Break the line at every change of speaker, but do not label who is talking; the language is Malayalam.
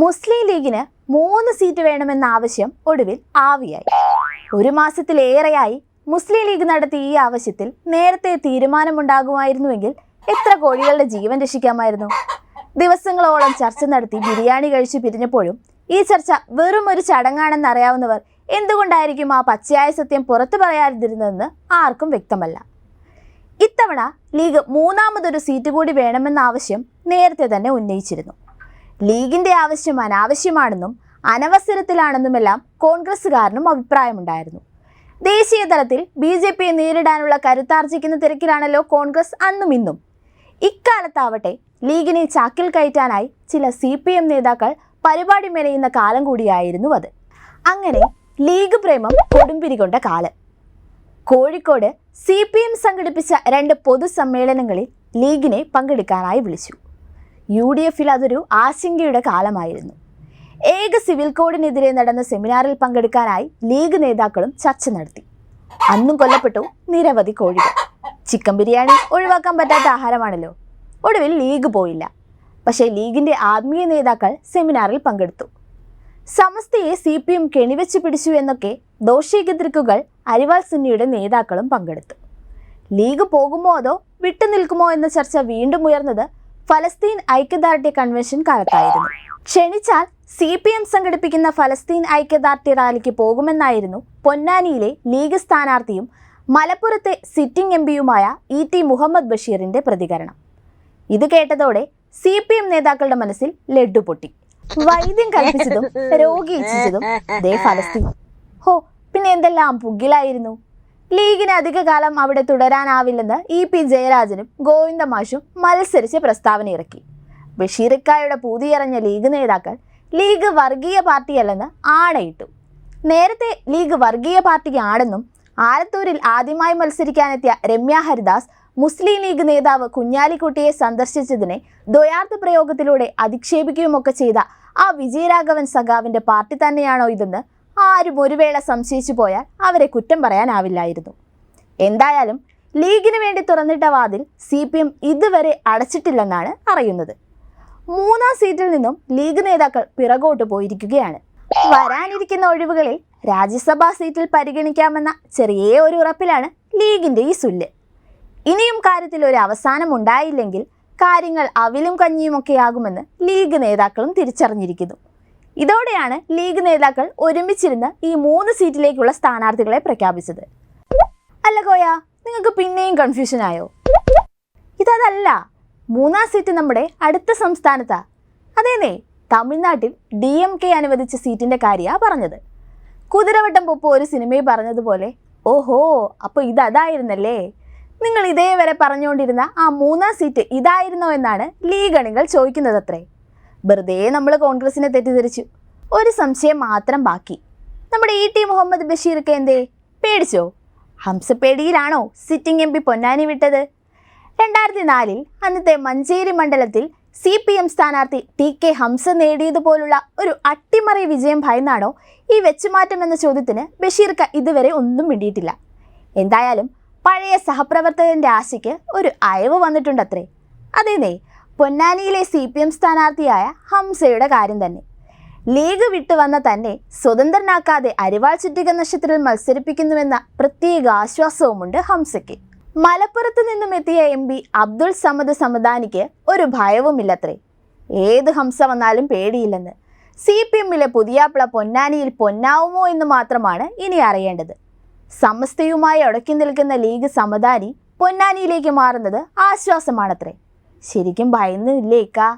മുസ്ലിം ലീഗിന് മൂന്ന് സീറ്റ് വേണമെന്ന ആവശ്യം ഒടുവിൽ ആവിയായി. ഒരു മാസത്തിലേറെയായി മുസ്ലിം ലീഗ് നടത്തിയ ഈ ആവശ്യത്തിൽ നേരത്തെ തീരുമാനമുണ്ടാകുമായിരുന്നുവെങ്കിൽ എത്ര കോഴികളുടെ ജീവൻ രക്ഷിക്കാമായിരുന്നു. ദിവസങ്ങളോളം ചർച്ച നടത്തി ബിരിയാണി കഴിച്ചു പിരിഞ്ഞപ്പോഴും ഈ ചർച്ച വെറും ഒരു ചടങ്ങാണെന്ന് അറിയാവുന്നവർ എന്തുകൊണ്ടായിരിക്കും ആ പച്ചയായ സത്യം പുറത്തു പറയാതിരുന്നതെന്ന് ആർക്കും വ്യക്തമല്ല. ഇത്തവണ ലീഗ് മൂന്നാമതൊരു സീറ്റ് കൂടി വേണമെന്ന ആവശ്യം നേരത്തെ തന്നെ ഉന്നയിച്ചിരുന്നു. ലീഗിന്റെ ആവശ്യം അനാവശ്യമാണെന്നും അനവസരത്തിലാണെന്നുമെല്ലാം കോൺഗ്രസ്സുകാരനും അഭിപ്രായമുണ്ടായിരുന്നു. ദേശീയ തലത്തിൽ ബി ജെ പിയെ നേരിടാനുള്ള കരുത്താർജിക്കുന്ന തിരക്കിലാണല്ലോ കോൺഗ്രസ് അന്നും ഇന്നും. ഇക്കാലത്താവട്ടെ ലീഗിനെ ചാക്കിൽ കയറ്റാനായി ചില സി പി എം നേതാക്കൾ പരിപാടി മെനയുന്ന കാലം കൂടിയായിരുന്നു അത്. അങ്ങനെ ലീഗ് പ്രേമം കൊടുമ്പിരി കൊണ്ട കാലം. കോഴിക്കോട് സി പി എം സംഘടിപ്പിച്ച രണ്ട് പൊതുസമ്മേളനങ്ങളിൽ ലീഗിനെ പങ്കെടുക്കാനായി വിളിച്ചു. യു ഡി എഫിൽ അതൊരു ആശങ്കയുടെ കാലമായിരുന്നു. ഏക സിവിൽ കോഡിനെതിരെ നടന്ന സെമിനാറിൽ പങ്കെടുക്കാനായി ലീഗ് നേതാക്കളും ചർച്ച നടത്തി. അന്നും കൊല്ലപ്പെട്ടു നിരവധി കോഴികൾ. ചിക്കൻ ബിരിയാണി ഒഴിവാക്കാൻ പറ്റാത്ത ആഹാരമാണല്ലോ. ഒടുവിൽ ലീഗ് പോയില്ല. പക്ഷേ ലീഗിന്റെ ആത്മീയ നേതാക്കൾ സെമിനാറിൽ പങ്കെടുത്തു. സമസ്തയെ സി പി എം കെണിവെച്ച് പിടിച്ചു എന്നൊക്കെ ദോഷീകൃതിക്കുകൾ അരിവാൾ സുന്നിയുടെ നേതാക്കളും പങ്കെടുത്തു. ലീഗ് പോകുമോ അതോ വിട്ടുനിൽക്കുമോ എന്ന ചർച്ച വീണ്ടും ഉയർന്നത് ഫലസ്തീൻ ഐക്യദാർഢ്യ കൺവെൻഷൻ കാലത്തായിരുന്നു. ക്ഷണിച്ചാൽ സി പി എം സംഘടിപ്പിക്കുന്ന ഫലസ്തീൻ ഐക്യദാർഢ്യ റാലിക്ക് പോകുമെന്നായിരുന്നു പൊന്നാനിയിലെ ലീഗ് സ്ഥാനാർത്ഥിയും മലപ്പുറത്തെ സിറ്റിംഗ് എം പിയുമായ ഇ ടി മുഹമ്മദ് ബഷീറിന്റെ പ്രതികരണം. ഇത് കേട്ടതോടെ സി പി എം നേതാക്കളുടെ മനസ്സിൽ ലഡ്ഡു പൊട്ടി. വൈദ്യം കൽപ്പിച്ചതും രോഗി ഇച്ഛിച്ചതും ദേ ഫലസ്തീൻ. ഹോ പിന്നെ എന്തെല്ലാം പുകിലായിരുന്നു? ലീഗിന് അധികകാലം അവിടെ തുടരാനാവില്ലെന്ന് ഇ പി ജയരാജനും ഗോവിന്ദ മാഷും മത്സരിച്ച് പ്രസ്താവന ഇറക്കി. ബഷീറിക്കായുടെ പൂതിയറിഞ്ഞ ലീഗ് നേതാക്കൾ ലീഗ് വർഗീയ പാർട്ടിയല്ലെന്ന് ആണയിട്ടു. നേരത്തെ ലീഗ് വർഗീയ പാർട്ടിയാണെന്നും ആലത്തൂരിൽ ആദ്യമായി മത്സരിക്കാനെത്തിയ രമ്യ ഹരിദാസ് മുസ്ലിം ലീഗ് നേതാവ് കുഞ്ഞാലിക്കുട്ടിയെ സന്ദർശിച്ചതിനെ ദ്വയാർത്ഥ പ്രയോഗത്തിലൂടെ അധിക്ഷേപിക്കുകയുമൊക്കെ ചെയ്ത ആ വിജയരാഘവൻ സഖാവിന്റെ പാർട്ടി തന്നെയാണോ ഇതെന്ന് ആരും ഒരു വേള സംശയിച്ചു പോയാൽ അവരെ കുറ്റം പറയാനാവില്ലായിരുന്നു. എന്തായാലും ലീഗിന് വേണ്ടി തുറന്നിട്ട വാതിൽ സി പി എം ഇതുവരെ അടച്ചിട്ടില്ലെന്നാണ് അറിയുന്നത്. മൂന്നാം സീറ്റിൽ നിന്നും ലീഗ് നേതാക്കൾ പിറകോട്ട് പോയിരിക്കുകയാണ്. വരാനിരിക്കുന്ന ഒഴിവുകളിൽ രാജ്യസഭാ സീറ്റിൽ പരിഗണിക്കാമെന്ന ചെറിയ ഒരു ഉറപ്പിലാണ് ലീഗിന്റെ ഈ സുല്ല്. ഇനിയും കാര്യത്തിൽ ഒരു അവസാനം ഉണ്ടായില്ലെങ്കിൽ കാര്യങ്ങൾ അവിലും കഞ്ഞിയുമൊക്കെയാകുമെന്ന് ലീഗ് നേതാക്കളും തിരിച്ചറിഞ്ഞിരിക്കുന്നു. ഇതോടെയാണ് ലീഗ് നേതാക്കൾ ഒരുമിച്ചിരുന്ന് ഈ മൂന്ന് സീറ്റിലേക്കുള്ള സ്ഥാനാർത്ഥികളെ പ്രഖ്യാപിച്ചത്. അല്ല കോയ നിങ്ങൾക്ക് പിന്നെയും കൺഫ്യൂഷൻ ആയോ? ഇതല്ല മൂന്നാം സീറ്റ് നമ്മുടെ അടുത്ത സംസ്ഥാനത്താ. അതേനേ തമിഴ്നാട്ടിൽ ഡി എം കെ അനുവദിച്ച സീറ്റിന്റെ കാര്യമാണ് പറഞ്ഞത്. കുതിരവട്ടം പൊപ്പ് ഒരു സിനിമയിൽ പറഞ്ഞതുപോലെ ഓഹോ അപ്പോൾ ഇത് അതായിരുന്നല്ലേ നിങ്ങൾ ഇതേവരെ പറഞ്ഞുകൊണ്ടിരുന്ന ആ മൂന്നാം സീറ്റ് ഇതായിരുന്നോ എന്നാണ് ലീഗ് അണികൾ ചോദിക്കുന്നതത്രേ. വെറുതെ നമ്മൾ കോൺഗ്രസിനെ തെറ്റിദ്ധരിച്ചു. ഒരു സംശയം മാത്രം ബാക്കി. നമ്മുടെ ഇ ടി മുഹമ്മദ് ബഷീർക്ക് എന്തേ? പേടിച്ചോ? ഹംസപ്പേടിയിലാണോ സിറ്റിംഗ് എം പി പൊന്നാനി വിട്ടത്? രണ്ടായിരത്തി നാലിൽ അന്നത്തെ മഞ്ചേരി മണ്ഡലത്തിൽ സി പി എം സ്ഥാനാർത്ഥി ടി കെ ഹംസ നേടിയതുപോലുള്ള ഒരു അട്ടിമറി വിജയം ഭയന്നാണോ ഈ വെച്ചുമാറ്റം എന്ന ചോദ്യത്തിന് ബഷീർക്ക് ഇതുവരെ ഒന്നും മിണ്ടിയിട്ടില്ല. എന്തായാലും പഴയ സഹപ്രവർത്തകന്റെ ആശയ്ക്ക് ഒരു അയവ് വന്നിട്ടുണ്ടത്രേ. അതേനേ പൊന്നാനിയിലെ സി പി എം സ്ഥാനാർത്ഥിയായ ഹംസയുടെ കാര്യം തന്നെ. ലീഗ് വിട്ടുവന്ന തന്നെ സ്വതന്ത്രനാക്കാതെ അരിവാൾ ചുറ്റിക നക്ഷത്രത്തിൽ മത്സരിപ്പിക്കുന്നുവെന്ന പ്രത്യേക ആശ്വാസവുമുണ്ട് ഹംസയ്ക്ക്. മലപ്പുറത്ത് നിന്നും എത്തിയ എം പി അബ്ദുൾ സമദ് സമദാനിക്ക് ഒരു ഭയവുമില്ലത്രേ. ഏത് ഹംസ വന്നാലും പേടിയില്ലെന്ന്. സി പി എമ്മിലെ പുതിയാപ്പിള പൊന്നാനിയിൽ പൊന്നാവുമോ എന്ന് മാത്രമാണ് ഇനി അറിയേണ്ടത്. സമസ്തയുമായി ഉടക്കി നിൽക്കുന്ന ലീഗ് സമദാനി പൊന്നാനിയിലേക്ക് മാറുന്നത് ആശ്വാസമാണത്രേ. ശരിക്കും ഭയന്നില്ലേക്കാ